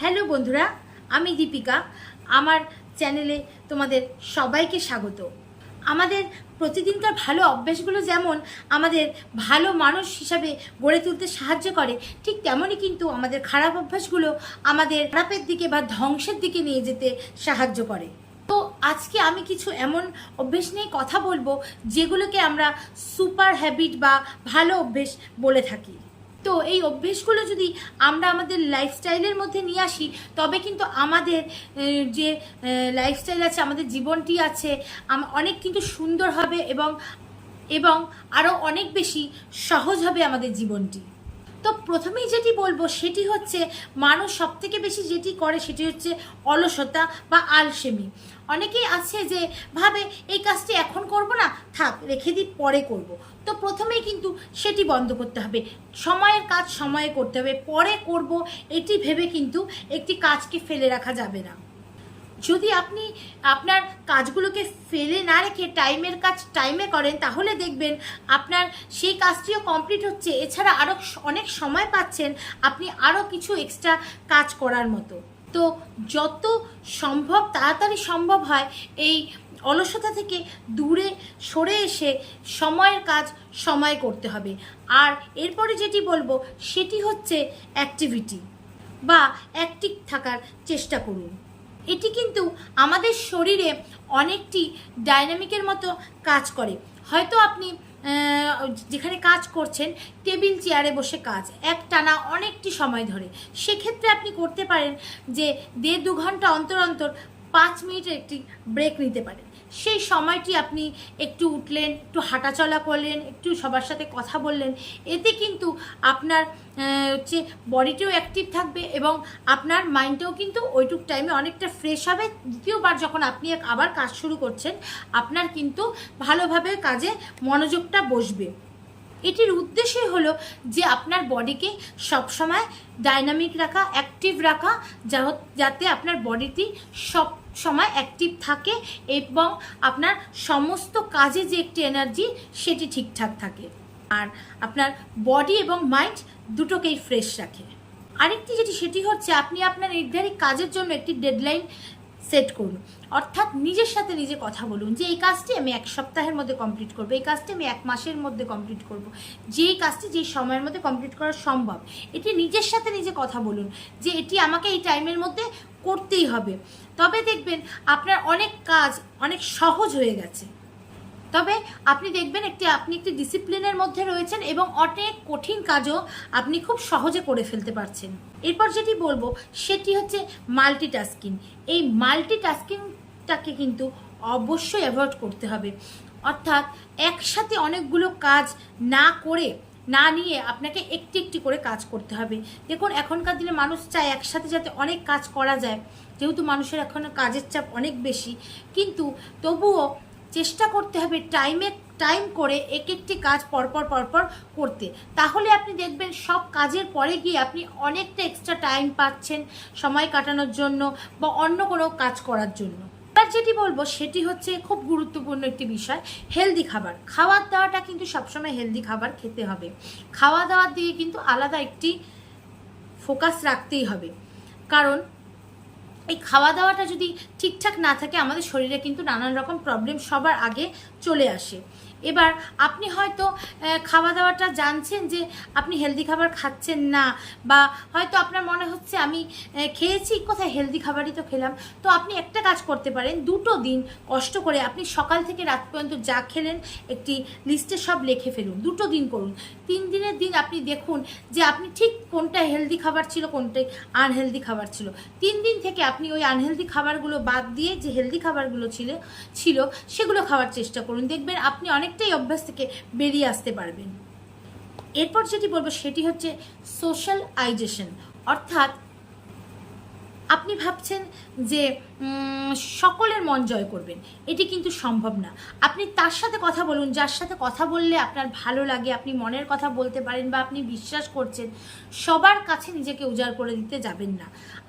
Hello বন্ধুরা, আমি দীপিকা। আমার চ্যানেলে তোমাদের সবাইকে স্বাগত। আমাদের প্রতিদিনকার ভালো অভ্যাসগুলো যেমন আমাদের ভালো মানুষ হিসাবে গড়ে তুলতে সাহায্য করে, ঠিক তেমনই কিন্তু আমাদের খারাপ অভ্যাসগুলো আমাদের খারাপের দিকে বা ধ্বংসের দিকে নিয়ে যেতে সাহায্য করে। তো আজকে আমি কিছু এমন অভ্যেস নিয়ে কথা বলব যেগুলোকে আমরা সুপার হ্যাবিট বা ভালো অভ্যেস বলে থাকি। তো এই অভ্যেসগুলো যদি আমরা আমাদের লাইফস্টাইলের মধ্যে নিয়ে আসি, তবে কিন্তু আমাদের যে লাইফস্টাইল আছে, আমাদের জীবনটি আছে অনেক কিন্তু সুন্দর হবে এবং এবং আরও অনেক বেশি সহজ হবে আমাদের জীবনটি। তো প্রথমেই যেটি বলব সেটি হচ্ছে মানুষ সব থেকে বেশি যেটি করে সেটি হচ্ছে অলসতা বা আলসেমি। অনেকেই আছে যে ভাবে, এই কাজটি এখন করব না, থাক, রেখে দিই, পরে করব। তো প্রথমেই কিন্তু সেটি বন্ধ করতে হবে। সময়ের কাজ সময়ে করতে হবে। পরে করব, এটি ভেবে কিন্তু একটি কাজকে ফেলে রাখা যাবে না। যদি আপনি আপনার কাজগুলোকে ফেলে না রেখে টাইমের কাজ টাইমে করেন, তাহলে দেখবেন আপনার সেই কাজটিও কমপ্লিট হচ্ছে। এছাড়া আরও অনেক সময় পাচ্ছেন আপনি আরও কিছু এক্সট্রা কাজ করার মতো। তো যত সম্ভব তাড়াতাড়ি সম্ভব হয় এই অলসতা থেকে দূরে সরে এসে সময়ের কাজ সময় করতে হবে। আর এরপরে যেটি বলব, সেটি হচ্ছে অ্যাক্টিভিটি বা অ্যাক্টিভ থাকার চেষ্টা করুন। এটি কিন্তু আমাদের শরীরে অনেকটি ডাইনামিকের মতো কাজ করে। হয়তো আপনি যেখানে কাজ করছেন, টেবিল চেয়ারে বসে কাজ, এক টানা অনেকটি সময় ধরে। সেক্ষেত্রে আপনি করতে পারেন যে দেড় দু ঘণ্টা অন্তর অন্তর পাঁচ মিনিটের একটি ব্রেক নিতে পারেন। সেই সময়টি আপনি একটু উঠলেন, একটু হাঁটাচলা করলেন, একটু সবার সাথে কথা বললেন, এতে কিন্তু আপনার হচ্ছে বডিটাও অ্যাক্টিভ থাকবে এবং আপনার মাইন্ডটাও কিন্তু ওইটুক টাইমে অনেকটা ফ্রেশ হবে। দ্বিতীয়বার যখন আপনি আবার কাজ শুরু করছেন, আপনার কিন্তু ভালোভাবে কাজে মনোযোগটা বসবে। এটির উদ্দেশ্যই হলো যে আপনার বডিকে সবসময় ডাইনামিক রাখা অ্যাক্টিভ রাখা যাতে আপনার বডিটি সব সময় অ্যাক্টিভ থাকে এবং আপনার সমস্ত কাজে যে একটি এনার্জি সেটি ঠিকঠাক থাকে। আর আপনার বডি এবং মাইন্ড দুটোকেই ফ্রেশ রাখে। আরেকটি যেটি, সেটি হচ্ছে আপনি আপনার নির্ধারিত কাজের জন্য একটি ডেডলাইন সেট করুন। অর্থাৎ নিজের সাথে নিজে কথা বলুন যে, এই কাজটি আমি এক সপ্তাহের মধ্যে কমপ্লিট করব, এই কাজটি আমি এক মাসের মধ্যে কমপ্লিট করব, যেই কাজটি যেই সময়ের মধ্যে কমপ্লিট করা সম্ভব। এটি নিজের সাথে নিজে কথা বলুন যে, এটি আমাকে এই টাইমের মধ্যে করতেই হবে। তবে দেখবেন আপনার অনেক কাজ অনেক সহজ হয়ে গেছে। তবে আপনি দেখবেন একটি, আপনি একটি ডিসিপ্লিনের মধ্যে রয়েছেন এবং অনেক কঠিন কাজও আপনি খুব সহজে করে ফেলতে পারছেন। এরপর যেটি বলব, সেটি হচ্ছে মাল্টিটাস্কিং এই মাল্টিটাস্কিংটাকে কিন্তু অবশ্যই অ্যাভয়েড করতে হবে। অর্থাৎ একসাথে অনেকগুলো কাজ না করে, না নিয়ে আপনাকে একটি একটি করে কাজ করতে হবে। দেখুন, এখনকার দিনে মানুষ চায় একসাথে যাতে অনেক কাজ করা যায়। যেহেতু মানুষের এখন কাজের চাপ অনেক বেশি, কিন্তু তবুও চেষ্টা করতে হবে টাইমে টাইম করে এক একটি কাজ পরপর পরপর করতে। তাহলে আপনি দেখবেন সব কাজের পরে গিয়ে আপনি অনেকটা এক্সট্রা টাইম পাচ্ছেন সময় কাটানোর জন্য বা অন্য কোনো কাজ করার জন্য। এবার যেটি বলব, সেটি হচ্ছে খুব গুরুত্বপূর্ণ একটি বিষয় হেলদি খাবার। খাওয়ার দাওয়াটা কিন্তু সবসময় হেলদি খাবার খেতে হবে। খাওয়া দাওয়ার দিকে কিন্তু আলাদা একটি ফোকাস রাখতেই হবে। কারণ এই খাওয়া দাওয়াটা যদি ঠিকঠাক না থাকে, আমাদের শরীরে কিন্তু নানান রকম প্রবলেম সবার আগে চলে আসে। এবার আপনি হয়তো খাওয়া দাওয়াটা জানছেন যে আপনি হেলদি খাবার খাচ্ছেন না বা হয়তো আপনার মনে হচ্ছে আমি খেয়েছি, কোথায় হেলদি খাবারই তো খেলাম। তো আপনি একটা কাজ করতে পারেন, দুটো দিন কষ্ট করে আপনি সকাল থেকে রাত পর্যন্ত যা খেলেন, একটি লিস্টে সব লিখে ফেলুন, দুটো দিন করুন। তিন দিনের দিন আপনি দেখুন যে আপনি ঠিক কোনটা হেলদি খাবার ছিল কোনটাই আনহেলদি খাবার ছিল। তিন দিন থেকে আপনি ওই আনহেলদি খাবারগুলো বাদ দিয়ে যে হেলদি খাবারগুলো ছিল ছিল, সেগুলো খাওয়ার চেষ্টা করুন। দেখবেন আপনি অনেকটাই অভ্যাস থেকে বেরিয়ে আসতে পারবেন। এরপর যেটি বলব সেটি হচ্ছে সোশ্যাল আইজেশন অর্থাৎ আপনি ভাবছেন যে সকলের মন জয় করবেন। এটি কিন্তু সম্ভব না। আপনি তার সাথে কথা বলুন, যার সাথে কথা বললে আপনার ভালো লাগে, আপনি মনের কথা বলতে পারেন বা আপনি বিশ্বাস করছেন, সবার কাছে নিজেকে উজাড় করে দিতে যাবেন না।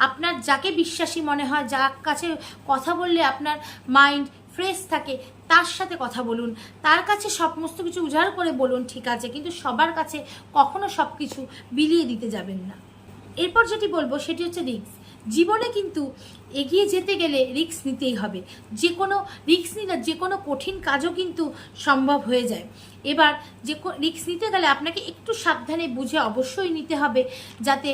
আপনার যাকে বিশ্বাসী মনে হয়, যার কাছে কথা বললে আপনার মাইন্ড ফ্রেশ থাকে, তার সাথে কথা বলুন। তার কাছে সমস্ত কিছু উজাড় করে বলুন, ঠিক আছে, কিন্তু সবার কাছে কখনো সব কিছু বিলিয়ে দিতে যাবেন না। এরপর যেটি বলব, সেটি হচ্ছে রিক্স জীবনে কিন্তু এগিয়ে যেতে গেলে রিক্স নিতেই হবে। যে কোনো রিস্ক নিলে যে কোনো কঠিন কাজও কিন্তু সম্ভব হয়ে যায়। এবার যে রিক্স নিতে গেলে আপনাকে একটু সাবধানে বুঝে অবশ্যই নিতে হবে, যাতে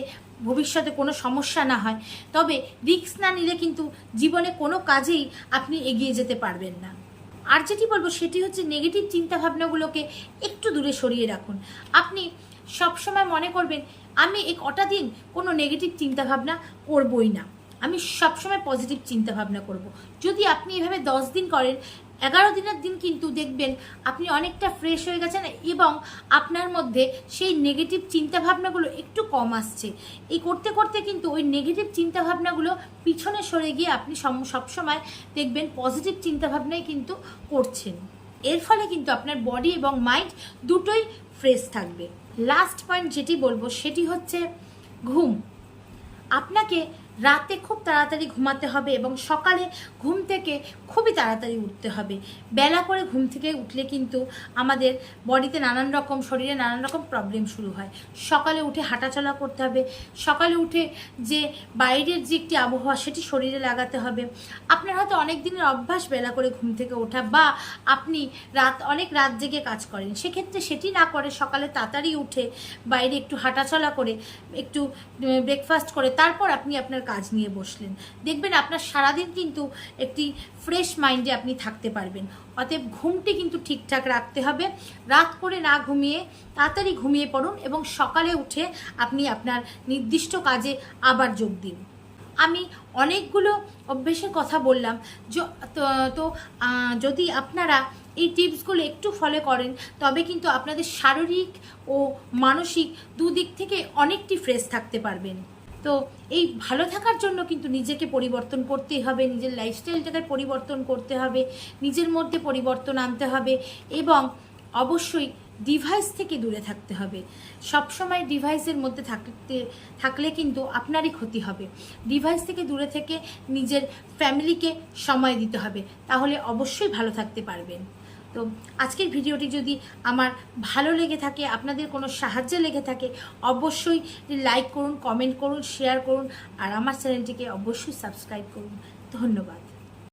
ভবিষ্যতে কোনো সমস্যা না হয়, তবে রিস্ক না নিলে কিন্তু জীবনে কোনো কাজেই আপনি এগিয়ে যেতে পারবেন না। আর যেটি বলব সেটি হচ্ছে নেগেটিভ চিন্তাভাবনাগুলোকে একটু দূরে সরিয়ে রাখুন। আপনি সবসময় মনে করবেন, আমি এই কটা দিন কোনো নেগেটিভ চিন্তাভাবনা করবই না। আমি সবসময় পজিটিভ চিন্তাভাবনা করব। যদি আপনি এভাবে দশ দিন করেন এগারো দিনের দিন কিন্তু দেখবেন আপনি অনেকটা ফ্রেশ হয়ে গেছেন এবং আপনার মধ্যে সেই নেগেটিভ চিন্তাভাবনাগুলো একটু কম আসছে। এই করতে করতে কিন্তু ওই নেগেটিভ চিন্তাভাবনাগুলো পিছনে সরে গিয়ে আপনি সম- সবসময় দেখবেন পজিটিভ চিন্তাভাবনাই কিন্তু করছেন। এর ফলে কিন্তু আপনার বডি এবং মাইন্ড দুটোই ফ্রেশ থাকবে। লাস্ট পয়েন্ট যেটি বলব সেটি হচ্ছে ঘুম। আপনাকে রাতে খুব তাড়াতাড়ি ঘুমাতে হবে এবং সকালে ঘুম থেকে খুবই তাড়াতাড়ি উঠতে হবে। বেলা করে ঘুম থেকে উঠলে কিন্তু আমাদের বডিতে নানান রকম, শরীরে নানান রকম প্রবলেম শুরু হয়। সকালে উঠে হাঁটাচলা করতে হবে। সকালে উঠে যে বাইরের যে একটি আবহাওয়া, সেটি শরীরে লাগাতে হবে। আপনার হয়তো অনেক দিনের অভ্যাস বেলা করে ঘুম থেকে ওঠা বা আপনি রাত, অনেক রাত জেগে কাজ করেন। সেক্ষেত্রে সেটি না করে সকালে তাড়াতাড়ি উঠে বাইরে একটু হাঁটাচলা করে, একটু ব্রেকফাস্ট করে, তারপর আপনি আপনার কাজ নিয়ে বসলেন। দেখবেন আপনার সারাদিন কিন্তু একটি ফ্রেশ মাইন্ডে আপনি থাকতে পারবেন। অতএব ঘুমটি কিন্তু ঠিকঠাক রাখতে হবে। রাত করে না ঘুমিয়ে তাড়াতাড়ি ঘুমিয়ে পড়ুন এবং সকালে উঠে আপনি আপনার নির্দিষ্ট কাজে আবার যোগ দিন। আমি অনেকগুলো অভ্যেসের কথা বললাম। তো যদি আপনারা এই টিপসগুলো একটু ফলো করেন, তবে কিন্তু আপনাদের শারীরিক ও মানসিক দুদিক থেকে অনেকটি ফ্রেশ থাকতে পারবেন। তো এই ভালো থাকার জন্য কিন্তু নিজেকে পরিবর্তন করতেই হবে, নিজের লাইফস্টাইলটাকে পরিবর্তন করতে হবে, নিজের মধ্যে পরিবর্তন আনতে হবে এবং অবশ্যই ডিভাইস থেকে দূরে থাকতে হবে। সবসময় ডিভাইসের মধ্যে থাকতে, থাকলে কিন্তু আপনারই ক্ষতি হবে। ডিভাইস থেকে দূরে থেকে নিজের ফ্যামিলিকে সময় দিতে হবে, তাহলে অবশ্যই ভালো থাকতে পারবেন। তো আজকের ভিডিওটি যদি আমার ভালো লেগে থাকে, আপনাদের কোনো সাহায্য লেগে থাকে, অবশ্যই লাইক করুন, কমেন্ট করুন, শেয়ার করুন, আর আমার চ্যানেলটিকে অবশ্যই সাবস্ক্রাইব করুন। ধন্যবাদ।